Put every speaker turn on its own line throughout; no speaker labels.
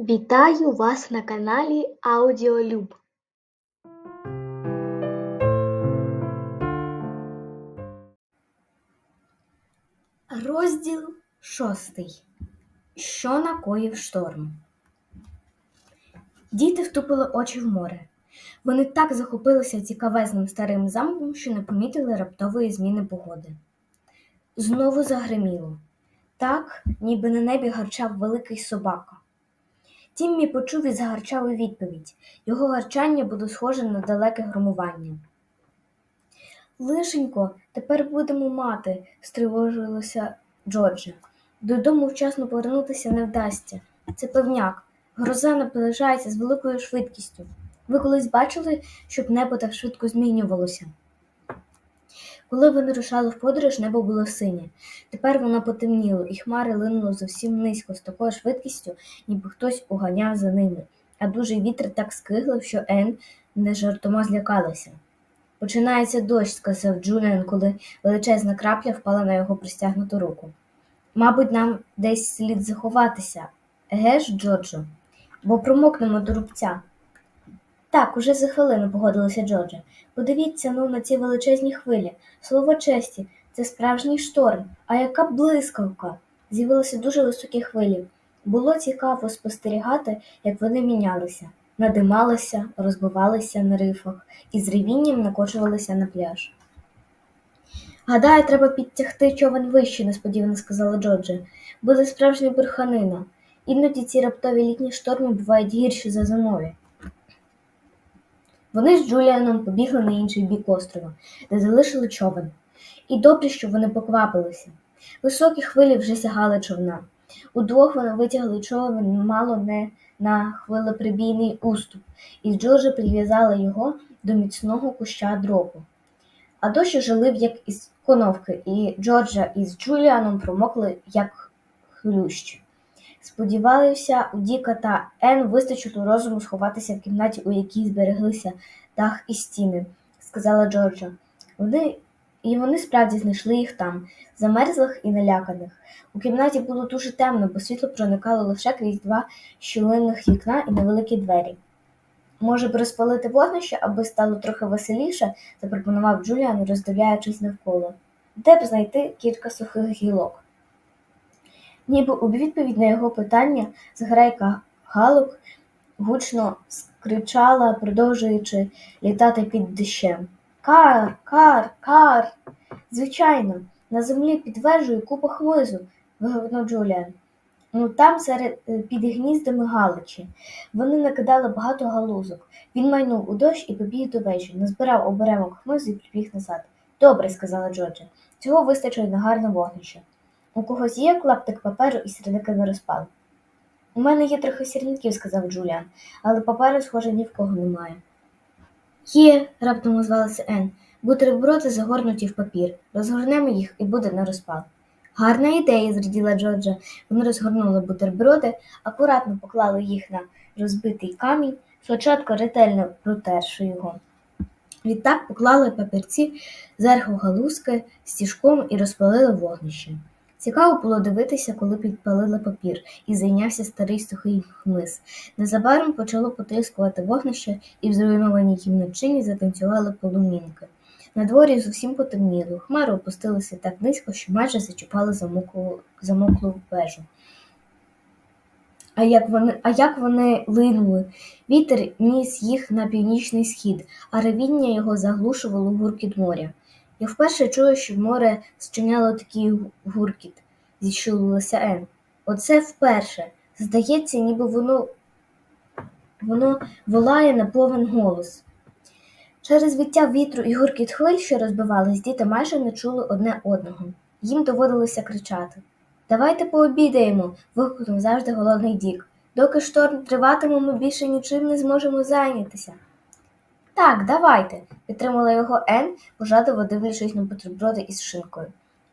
Вітаю вас на каналі Аудіолюб.
Розділ шостий. Що накоїв шторм? Діти втупили очі в море. Вони так захопилися цікавезним старим замком, що не помітили раптової зміни погоди. Знову загриміло. Так, ніби на небі гарчав великий собака. Тіммі почув і загарчав у відповідь. Його гарчання було схоже на далеке громування. Лишенько, тепер будемо мати, стривожилося Джорджа. Додому вчасно повернутися не вдасться. Це певняк. Гроза наближається з великою швидкістю. Ви колись бачили, щоб небо так швидко змінювалося? Коли вони рушали в подорож, небо було синє. Тепер воно потемніло, і хмари линули зовсім низько, з такою швидкістю, ніби хтось уганяв за ними, а дужий вітер так скиглив, що Ен не жартома злякалася. Починається дощ, сказав Джуліан, коли величезна крапля впала на його простягнуту руку. Мабуть, нам десь слід заховатися, еге ж, Джорджо, бо промокнемо до рубця. Так, уже за хвилину погодилася Джорджа. Подивіться ну на ці величезні хвилі. Слово честі, це справжній шторм, а яка блискавка. З'явилися дуже високі хвилі. Було цікаво спостерігати, як вони мінялися, надималися, розбивалися на рифах і з ревінням накочувалися на пляж. Гадаю, треба підтягти човен вище, несподівано сказала Джорджа. Буде справжня бурханина. Іноді ці раптові літні шторми бувають гірші за зимові. Вони з Джуліаном побігли на інший бік острова, де залишили човен. І добре, що вони поквапилися. Високі хвилі вже сягали човна. Удвох вони витягли човен мало не на хвилеприбійний уступ, і Джорджа прив'язала його до міцного куща дропу. А дощ уже лив, як із коновки, і Джорджа із Джуліаном промокли, як хлющ. Сподіваюся, у Діка та Ен вистачило розуму сховатися в кімнаті, у якій збереглися дах і стіни, сказала Джорджа. Вони і вони справді знайшли їх там, замерзлих і наляканих. У кімнаті було дуже темно, бо світло проникало лише крізь два щілинних вікна і невеликі двері. Може б розпалити вогнище, аби стало трохи веселіше, запропонував Джуліан, роздивляючись навколо. Де б знайти кілька сухих гілок? Ніби у відповідь на його питання зграйка галок гучно скричала, продовжуючи літати під дощем. Кар, кар, кар. Звичайно, на землі підтверджує купа хмизу, вигукнув Джуліан. Ну там серед під гніздами галичі. Вони накидали багато галузок. Він майнув у дощ і побіг до вежі, назбирав оберемок хмизу і прибіг назад. Добре, сказала Джорджа. Цього вистачить на гарне вогнище. У когось є клаптик паперу і сірники розпал? У мене є трохи сірників, сказав Джуліан, але паперу, схоже, ні в кого немає. Є, раптом озвалася Ен. Бутерброди загорнуті в папір. Розгорнемо їх і буде на розпал. Гарна ідея, зраділа Джорджа. Вони розгорнули бутерброди, акуратно поклали їх на розбитий камінь, спочатку ретельно протерши його. Відтак поклали папірці зверху галузки стіжком і розпалили вогнище. Цікаво було дивитися, коли підпалили папір, і зайнявся старий сухий хмиз. Незабаром почало потріскувати вогнище, і в зруйнованій кімнатчині затанцювали полумінки. На дворі зовсім потемніло, хмари опустилися так низько, що майже зачіпали замоклу, замоклу вежу. А як вони а як вони линули? Вітер ніс їх на північний схід, а ревіння його заглушувало гуркіт моря. Я вперше чую, що море зчиняло такий гуркіт, зіщулилася Ен. Оце вперше. Здається, ніби воно воно волає на повен голос. Через виття вітру і гуркіт хвиль, що розбивались, діти майже не чули одне одного. Їм доводилося кричати. Давайте пообідаємо. вигукнув завжди голодний Дік. Доки шторм триватиме, ми більше нічим не зможемо зайнятися. Так, давайте, підтримала його Ен, пожадливо дивлячись на бутерброди із шинкою.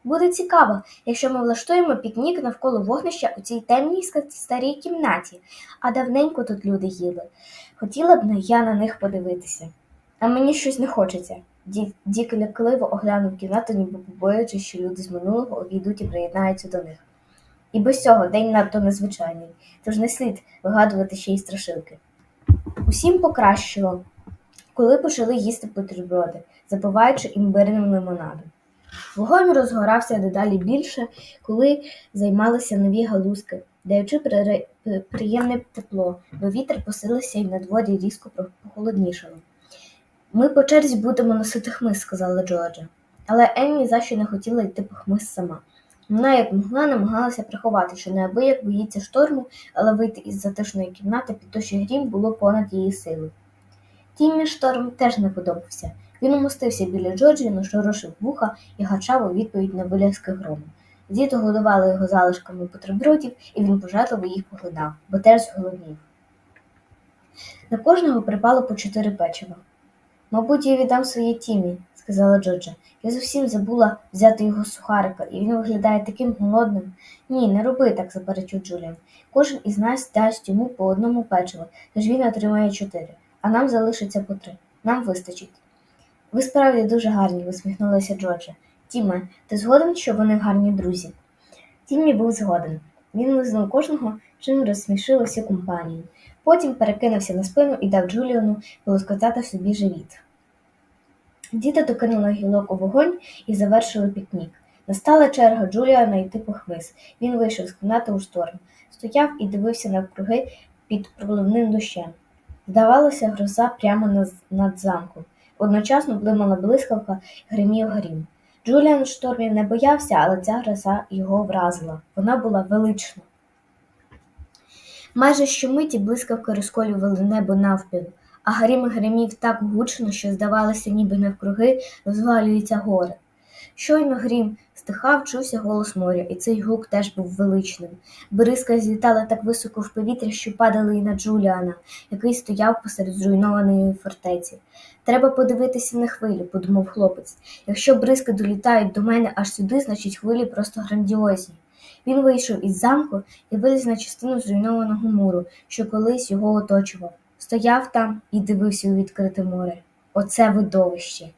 Буде цікаво, якщо ми влаштуємо пікнік навколо вогнища у цій темній старій кімнаті, а давненько тут люди їли. Хотіла б я на них подивитися. А мені щось не хочеться. Дік лякливо оглянув кімнату, ніби побоюючись, що люди з минулого обійдуть і приєднаються до них. І без цього день надто незвичайний, тож не слід вигадувати ще й страшилки. Усім покращило, коли почали їсти бутерброди, запиваючи імбирним лимонадом. Вогонь розгорався дедалі більше, коли займалися нові галузки, даючи приємне тепло, бо вітер посилився і на дворі різко похолоднішало. Ми по черзі будемо носити хмиз, сказала Джорджа. Але Еммі защо не хотіла йти по хмиз сама. Вона як могла намагалася приховати, що неабияк боїться шторму, але вийти із затишної кімнати під дощі грім було понад її сили. Тіммі шторм теж не подобався. Він умостився біля Джорджі, нашорошив вуха і гачав у відповідь на виляски грому. Діти годували його залишками бутербродів, і він пожадливо їх поглинав, бо теж зголоднів. На кожного припало по чотири печива. Мабуть, я віддам своє Тімі, сказала Джорджа. Я зовсім забула взяти його сухарика, і він виглядає таким голодним. Ні, не роби так, заперечив Джуліан. Кожен із нас дасть йому по одному печиву, тож він отримає чотири, а нам залишиться по три. Нам вистачить. Ви справді дуже гарні, усміхнулася Джорджа. Тіме, ти згоден, що вони гарні друзі? Тіммі був згоден. Він лизнув кожного, чим розсмішив усю компанію. Потім перекинувся на спину і дав Джуліану полоскотати собі живіт. Діти докинули гілок у вогонь і завершили пікнік. Настала черга Джуліана йти по хмиз. Він вийшов з кімнати у шторм, стояв і дивився навкруги під проливним дощем. Здавалося, гроза прямо над, замком. Одночасно блимала блискавка, гримів грім. Джуліан у штормі не боявся, але ця гроза його вразила. Вона була велична. Майже щомиті блискавки розколювали небо навпіл, а грім гримів так гучно, що здавалося, ніби навкруги розвалюються гори. Щойно грім стихав, чувся голос моря, і цей гук теж був величним. Бризка злітала так високо в повітря, що падали і на Джуліана, який стояв посеред зруйнованої фортеці. Треба подивитися на хвилі, подумав хлопець. Якщо бризки долітають до мене аж сюди, значить хвилі просто грандіозні. Він вийшов із замку і виліз на частину зруйнованого муру, що колись його оточував. Стояв там і дивився у відкрите море. Оце видовище.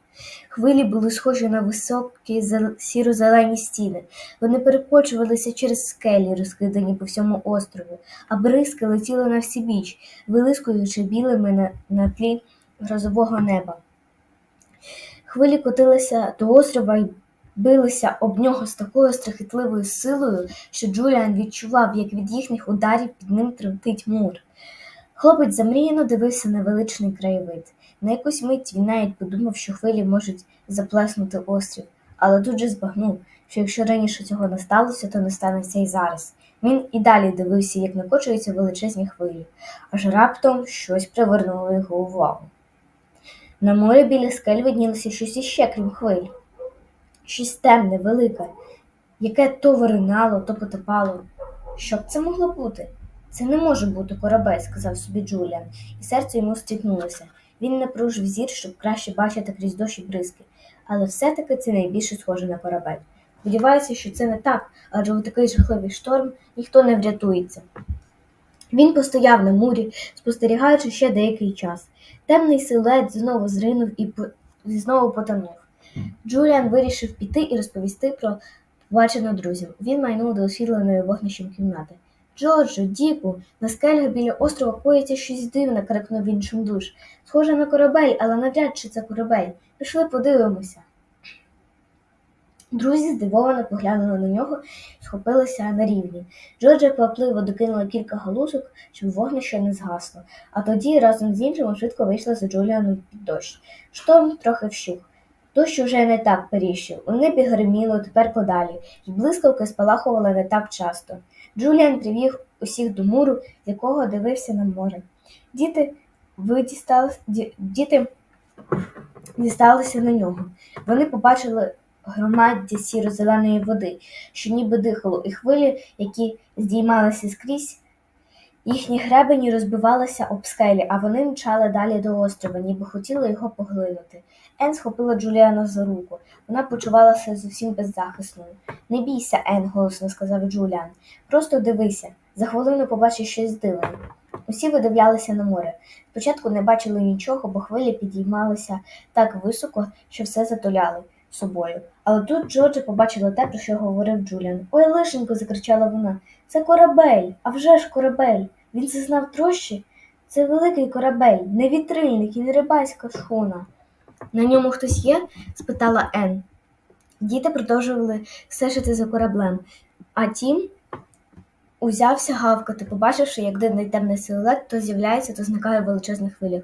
Хвилі були схожі на високі сіро-зелені стіни. Вони перекочувалися через скелі, розкидані по всьому острову, а бризки летіли на всі біч, вилискуючи білими на, на тлі грозового неба. Хвилі котилися до острова і билися об нього з такою страхітливою силою, що Джуліан відчував, як від їхніх ударів під ним тремтить мур. Хлопець замріяно дивився на величний краєвид. На якусь мить він навіть подумав, що хвилі можуть заплеснути острів, але тут же збагнув, що якщо раніше цього не сталося, то не станеться і зараз. Він і далі дивився, як накочуються величезні хвилі, аж раптом щось привернуло його увагу. На морі біля скель виднілося щось іще, крім хвиль. Щось темне, велике, яке то виринало, то потопало. Що б це могло бути? Це не може бути корабель, сказав собі Джуліан, і серце йому стікнулося. Він напружив зір, щоб краще бачити крізь дощ і бризки, але все-таки це найбільше схоже на корабель. Сподіваюся, що це не так, адже у такий жахливий шторм ніхто не врятується. Він постояв на мурі, спостерігаючи ще деякий час. Темний силует знову зринув і, по... знову потонув. Джуліан вирішив піти і розповісти про побачене друзям. Він майнув до освітленої вогнищем кімнати. Джорджу, Діку, на скелях біля острова коїться щось дивне, крикнув він чимдуж. Схоже на корабель, але навряд чи це корабель. Пішли подивимося. Друзі здивовано поглянули на нього і схопилися на рівні. Джорджа квапливо докинула кілька галузок, щоб вогнище не згасло, а тоді разом з іншими швидко вийшла за Джуліаном під дощ. Шторм трохи вщух. Дощ уже не так періщив, у небі гриміло тепер подалі, і блискавки спалахували не так часто. Джуліан привів усіх до муру, з якого дивився на море. Діти видістали, ді- діти дісталися на нього. Вони побачили громаддя сіро-зеленої води, що ніби дихало, і хвилі, які здіймалися скрізь, їхні гребені розбивалися об скелі, а вони мчали далі до острова, ніби хотіли його поглинути. Ен схопила Джуліана за руку. Вона почувалася зовсім беззахисною. Не бійся, Ен, голосно сказав Джуліан. Просто дивися. За хвилину побачиш щось дивне. Усі видивлялися на море. Спочатку не бачили нічого, бо хвилі підіймалися так високо, що все затуляли собою. Але тут Джорджа побачила те, про що говорив Джуліан. Ой, лишенько, закричала вона. Це корабель, а вже ж корабель. Він зазнав трощі? Це великий корабель, не вітрильник і не рибальська шхуна. На ньому хтось є? спитала Ен. Діти продовжували стежити за кораблем, а тім узявся гавкати, побачивши, як дивний темний силует то з'являється, то зникає в величезних хвилях.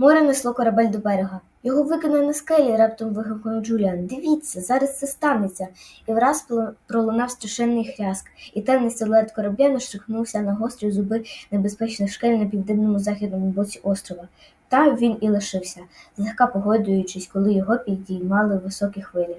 Море несло корабель до берега. Його викине на скелі, раптом вигукнув Джуліан. Дивіться, зараз це станеться. І враз пролунав страшенний хряск, і темний силует корабля наштрихнувся на гострі зуби небезпечних шкель на південному західному боці острова. Там він і лишився, злегка погодуючись, коли його підіймали високі хвилі.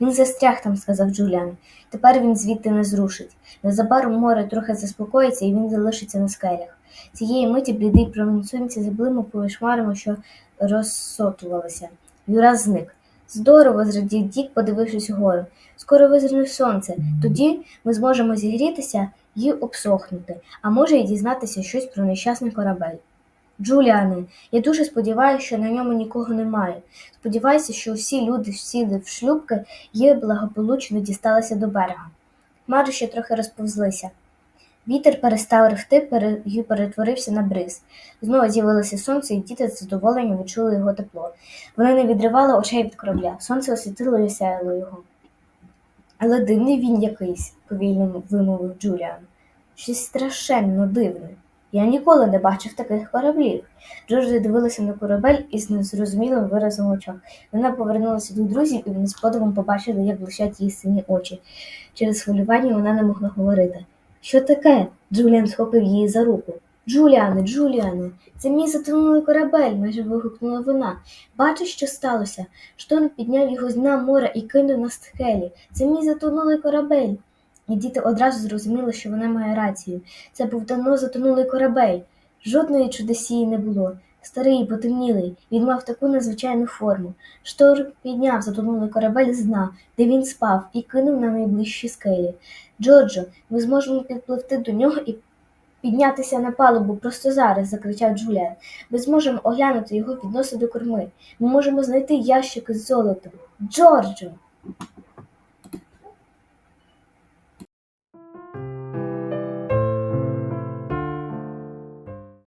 Він застряг там, сказав Джуліан. Тепер він звідти не зрушить. Незабаром море трохи заспокоїться, і він залишиться на скелях. Цієї миті блідий промінь заблимав поміж хмарами, що розсотувалися. Юра зник. Здорово, зрадів Дік, подивившись угору. Скоро визирне сонце. Тоді ми зможемо зігрітися і обсохнути, а може й дізнатися щось про нещасний корабель. Джуліане, я дуже сподіваюся, що на ньому нікого немає. Сподіваюся, що всі люди сіли в шлюбки і благополучно дісталися до берега. Хмари ще трохи розповзлися. Вітер перестав пере- і перетворився на бриз. Знову з'явилося сонце, і діти з задоволенням відчули його тепло. Вони не відривали очей від корабля. Сонце освітило і сяяло його. Але дивний він якийсь, повільно вимовив Джуліан. Щось страшенно дивне. Я ніколи не бачив таких кораблів. Джорджі дивилася на корабель із незрозумілим виразом очах. Вона повернулася до друзів, і вони з подивом побачили, як блищать її сині очі. Через хвилювання вона не могла говорити. Що таке? Джуліан схопив її за руку. Джуліане, Джуліане, це мій затонулий корабель, майже вигукнула вона. Бачиш, що сталося? Шторм підняв його з дна моря і кинув на скелі. Це мій затонулий корабель. І діти одразу зрозуміли, що вона має рацію. Це був давно затонулий корабель. Жодної чудесії не було. Старий і потемнілий, він мав таку незвичайну форму. Шторм підняв затонулий корабель з дна, де він спав, і кинув на найближчі скелі. Джорджо, ми зможемо підпливти до нього і піднятися на палубу просто зараз, закричав Джуліан. Ми зможемо оглянути його від до корми. Ми можемо знайти ящики з золотом. Джорджо!